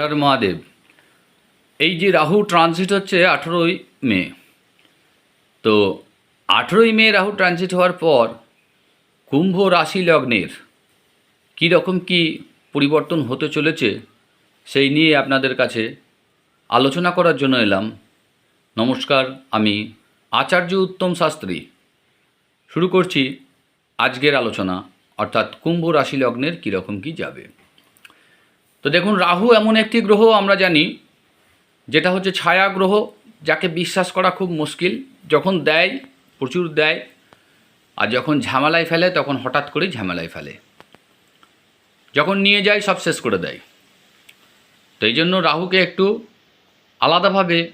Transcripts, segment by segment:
হর মহাদেব। এই যে রাহু ট্রানজিট হচ্ছে আঠেরোই মে। তো আঠেরোই মে রাহু ট্রানজিট হওয়ার পর কুম্ভ রাশি লগ্নের রকম কী পরিবর্তন হতে চলেছে সেই নিয়ে আপনাদের কাছে আলোচনা করার জন্য এলাম। নমস্কার, আমি আচার্য উত্তম শাস্ত্রী। শুরু করছি আজকের আলোচনা, অর্থাৎ কুম্ভ রাশি লগ্নের কীরকম কী যাবে। তো দেখুন, রাহু এমন একটি গ্রহ আমরা জানি, যেটা হচ্ছে ছায়া গ্রহ, যাকে বিশ্বাস করা খুব মুশকিল। যখন দেয়, প্রচুর দেয়, আর যখন ঝামেলায় ফেলে, তখন হঠাৎ করেই ঝামেলায় ফেলে। যখন নিয়ে যায়, সব শেষ করে দেয়। তো এই জন্য রাহুকে একটু আলাদাভাবে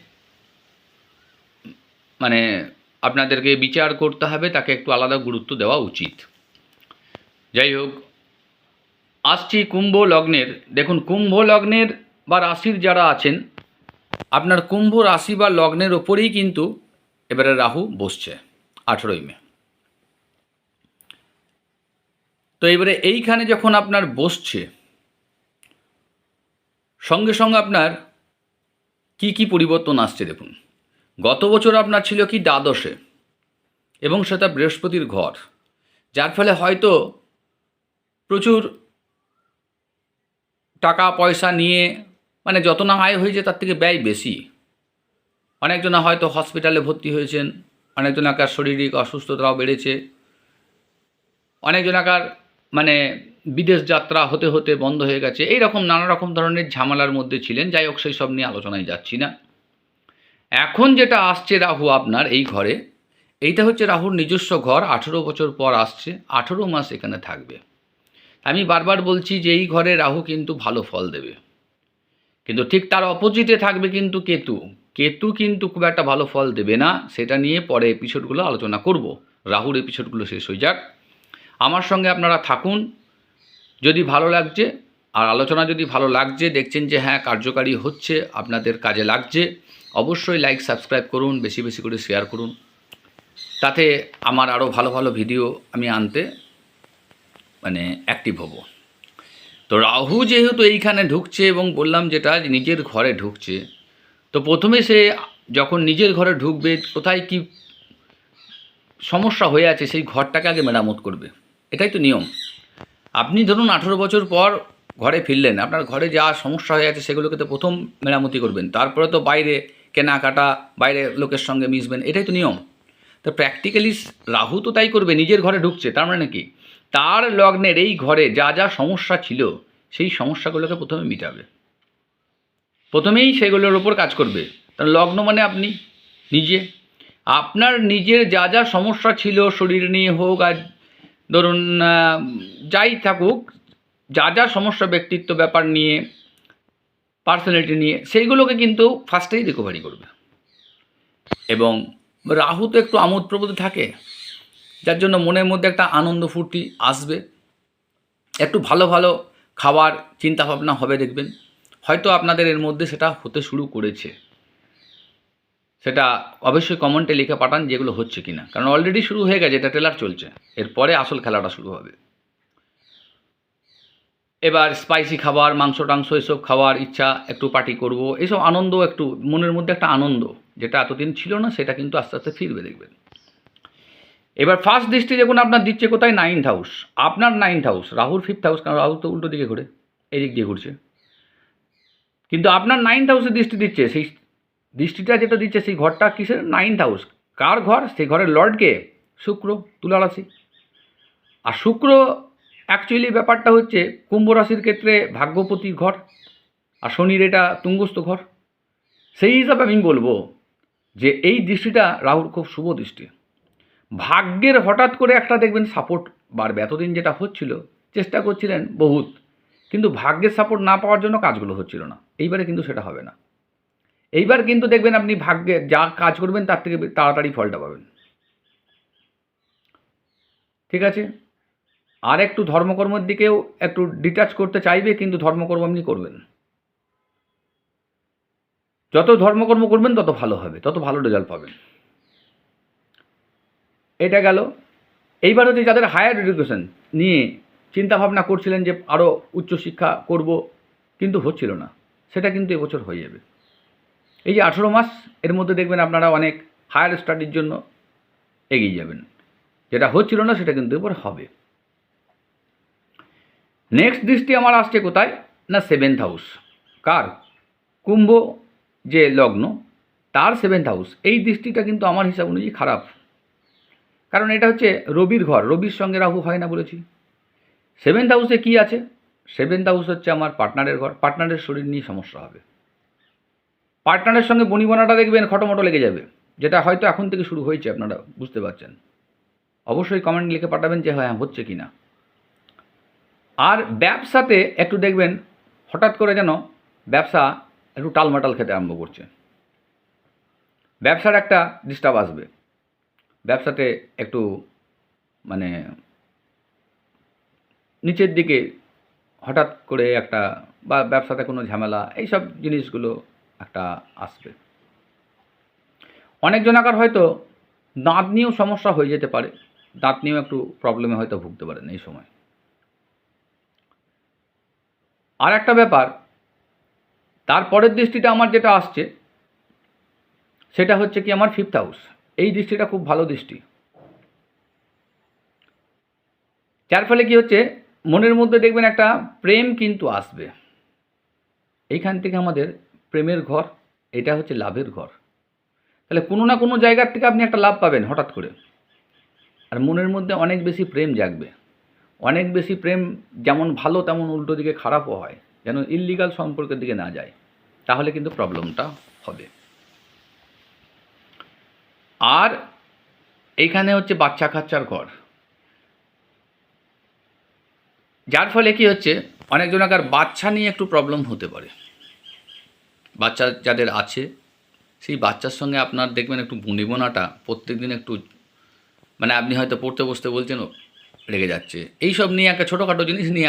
মানে আপনাদেরকে বিচার করতে হবে, তাকে একটু আলাদা গুরুত্ব দেওয়া উচিত। যাই হোক আসছি কুম্ভ লগ্নের। দেখুন, কুম্ভ লগ্নের বা রাশির যারা আছেন, আপনার কুম্ভ রাশি বা লগ্নের ওপরেই কিন্তু এবারে রাহু বসছে, আঠেরোই মে। তো এবারে এইখানে যখন আপনার বসছে, সঙ্গে সঙ্গে আপনার কি কি পরিবর্তন আসছে দেখুন। গত বছর আপনার ছিল কি দ্বাদশে এবং সেটা বৃহস্পতির ঘর, যার ফলে হয়তো প্রচুর টাকা পয়সা নিয়ে মানে যত না আয় হয়েছে তার থেকে ব্যয় বেশি। অনেকজনা হয়তো হসপিটালে ভর্তি হয়েছেন অনেকজনাকার শারীরিক অসুস্থতাও বেড়েছে। অনেকজনাকার মানে বিদেশ যাত্রা হতে হতে বন্ধ হয়ে গেছে। এই রকম নানা রকম ধরনের ঝামেলার মধ্যে ছিলেন। যাই হোক সেই সব নিয়ে আলোচনায় যাচ্ছি না। এখন যেটা আসছে রাহু আপনার এই ঘরে, এইটা হচ্ছে রাহুর নিজস্ব ঘর। আঠেরো বছর পর আসছে। আঠেরো মাস এখানে থাকবে। আমি বারবার বলছি যে এই ঘরে রাহু কিন্তু ভালো ফল দেবে। কিন্তু ঠিক তার অপোজিটে থাকবে কিন্তু কেতু। কেতু কিন্তু খুব একটা ভালো ফল দেবে না, সেটা নিয়ে পরে এপিসোডগুলো আলোচনা করব। রাহুর এপিসোডগুলো শেষ হয়ে যাক। আমার সঙ্গে আপনারা থাকুন। যদি ভালো লাগছে, আর আলোচনা যদি ভালো লাগছে, দেখছেন যে হ্যাঁ কার্যকারী হচ্ছে, আপনাদের কাজে লাগছে, অবশ্যই লাইক সাবস্ক্রাইব করুন, বেশি বেশি করে শেয়ার করুন। তাতে আমার আরও ভালো ভালো ভিডিও আমি আনতে মানে অ্যাক্টিভ হব। তো রাহু যেহেতু এইখানে ঢুকছে এবং বললাম যেটা নিজের ঘরে ঢুকছে, তো প্রথমে সে যখন নিজের ঘরে ঢুকবে, কোথায় কি সমস্যা হয়ে আছে সেই ঘরটাকে আগে মেরামত করবে। এটাই তো নিয়ম। আপনি ধরুন আঠেরো বছর পর ঘরে ফিরলেন, আপনার ঘরে যা সমস্যা হয়ে আছে সেগুলোকে তো প্রথম মেরামতি করবেন। তারপরে তো বাইরে কেনাকাটা, বাইরে লোকের সঙ্গে মিশবেন, এটাই তো নিয়ম। তো প্র্যাকটিক্যালি রাহু তো তাই করবে, নিজের ঘরে ঢুকছে, তার মানে কি? তার লগ্নের এই ঘরে যা যা সমস্যা ছিল, সেই সমস্যাগুলোকে প্রথমে মিটাবে। প্রথমেই সেগুলোর ওপর কাজ করবে। কারণ লগ্ন মানে আপনি, নিজে। আপনার নিজের যা যা সমস্যা ছিল, শরীর নিয়ে হোক আর ধরুন যাই থাকুক, যা যা সমস্যা ব্যক্তিত্ব ব্যাপার নিয়ে পার্সোনালিটি নিয়ে, সেইগুলোকে কিন্তু ফার্স্টেই রিকভারি করবে। এবং রাহু তো একটু আমোদ প্রবোধ থাকে। যার জন্য মনের মধ্যে একটা আনন্দ ফুর্তি আসবে। একটু ভালো ভালো খাবার চিন্তা ভাবনা হবে দেখবেন। হয়তো আপনাদের এর মধ্যে সেটা হতে শুরু করেছে। সেটা অবশ্যই কমেন্টে লিখে পাঠান যেগুলো হচ্ছে কি না কারণ অলরেডি শুরু হয়ে গেছে, এটা ট্রেলার চলছে। এরপরে আসল খেলাটা শুরু হবে। এবার স্পাইসি খাবার, মাংস টাংস এসব খাওয়ার ইচ্ছা, একটু পার্টি করব। এইসব আনন্দ একটু, মনের মধ্যে একটা আনন্দ, যেটা এতদিন ছিল না, সেটা কিন্তু আস্তে আস্তে ফিরবে দেখবেন। এবার ফার্স্ট দৃষ্টি দেখুন আপনার দিচ্ছে কোথায় নাইন্থ হাউস আপনার নাইন্থ হাউস রাহুর ফিফথ হাউস কারণ রাহু তো উল্টো দিকে ঘুরে এই দিক দিয়ে ঘুরছে। কিন্তু আপনার নাইন্থ হাউসে দৃষ্টি দিচ্ছে, সেই দৃষ্টিটা যেটা দিচ্ছে সেই ঘরটা কিসের? নাইন্থ হাউস কার ঘর? সেই ঘরের লর্ডকে শুক্র, তুলা রাশি। আর শুক্র অ্যাকচুয়ালি ব্যাপারটা হচ্ছে কুম্ভ রাশির ক্ষেত্রে ভাগ্যপতির ঘর, আর শনির এটা তুঙ্গস্থ ঘর। সেই হিসাবে আমি বলব যে এই দৃষ্টিটা রাহুর খুব শুভ দৃষ্টি। ভাগ্যের হঠাৎ করে একটা দেখবেন সাপোর্ট বাড়বে। এতদিন যেটা হচ্ছিল, চেষ্টা করছিলেন বহুত, কিন্তু ভাগ্যের সাপোর্ট না পাওয়ার জন্য কাজগুলো হচ্ছিল না। এইবারে কিন্তু সেটা হবে না। এইবার কিন্তু দেখবেন আপনি ভাগ্যে যা কাজ করবেন তার থেকে তাড়াতাড়ি ফলটা পাবেন। ঠিক আছে? আর একটু ধর্মকর্মের দিকেও একটু ডিটাচ করতে চাইবে, কিন্তু ধর্মকর্ম আপনি করবেন। যত ধর্মকর্ম করবেন, তত ভালো হবে, তত ভালো রেজাল্ট পাবেন। এটা গেল। এইবার হচ্ছে যাদের হায়ার এডুকেশন নিয়ে চিন্তা ভাবনা করছিলেন যে আরও উচ্চশিক্ষা করব, কিন্তু হচ্ছিল না, সেটা কিন্তু এবছর হয়ে যাবে। এই যে আঠেরো মাস, এর মধ্যে দেখবেন আপনারা অনেক হায়ার স্টাডির জন্য এগিয়ে যাবেন। যেটা হচ্ছিল না, সেটা কিন্তু এবার হবে। নেক্সট দৃষ্টি আমার আসছে কোথায়? না সেভেন্থ হাউস কার? কুম্ভ যে লগ্ন, তার সেভেন্থ হাউস এই দৃষ্টিটা কিন্তু আমার হিসাব অনুযায়ী খারাপ। কারণ এটা হচ্ছে রবির ঘর, রবির সঙ্গে রাহু হয় না বলেছি। সেভেন্থ হাউসে কি আছে? সেভেন্থ হাউস হচ্ছে আমার পার্টনারের ঘর পার্টনারের শরীর নিয়ে সমস্যা হবে। পার্টনারের সঙ্গে বনিবনাটা দেখবেন, খটোমটো লেগে যাবে, যেটা হয়তো এখন থেকে শুরু হয়েছে, আপনারা বুঝতে পারছেন। অবশ্যই কমেন্ট লিখে পাঠাবেন যে হ্যাঁ হচ্ছে কি না আর ব্যবসাতে একটু দেখবেন, হঠাৎ করে যেন ব্যবসা একটু টালমাটাল খেতে আরম্ভ করছে। ব্যবসার একটা ডিস্টার্ব আসবে। ব্যবসাতে একটু মানে নিচের দিকে হঠাৎ করে একটা বা ব্যবসাতে কোনো ঝামেলা, এইসব জিনিসগুলো একটা আসবে। অনেক জনাকার হয়তো দাঁত নিয়েও সমস্যা হয়ে যেতে পারে, দাঁত নিয়েও একটু প্রবলেমে হয়তো ভুগতে পারেন এই সময়। আর একটা ব্যাপার তারপরের দৃষ্টিটা আমার যেটা আসছে, সেটা হচ্ছে কি আমার ফিফথ হাউস এই দৃষ্টিটা খুব ভালো দৃষ্টি। যার ফলে কি হচ্ছে, মনের মধ্যে দেখবেন একটা প্রেম কিন্তু আসবে। এইখান থেকে আমাদের প্রেমের ঘর, এটা হচ্ছে লাভের ঘর। তাহলে কোনো না কোনো জায়গার থেকে আপনি একটা লাভ পাবেন হঠাৎ করে। আর মনের মধ্যে অনেক বেশি প্রেম জাগবে। অনেক বেশি প্রেম যেমন ভালো, তেমন উল্টো দিকে খারাপও হয়। যেন ইললিগাল সম্পর্কের দিকে না যায়। তাহলে কিন্তু প্রবলেমটা হবে। আর এইখানে হচ্ছে বাচ্চা কাচ্চার ঘর। যার ফলে কি হচ্ছে, অনেকজন অনেকজনাকার বাচ্চা নিয়ে একটু প্রবলেম হতে পারে। বাচ্চা যাদের আছে, সেই বাচ্চার সঙ্গে আপনার দেখবেন একটু বনিবনাটা প্রত্যেক দিন একটু মানে আপনি হয়তো পড়তে বসতে বলছেন রেগে যাচ্ছে। এইসব নিয়ে একটা ছোটোখাটো জিনিস নিয়ে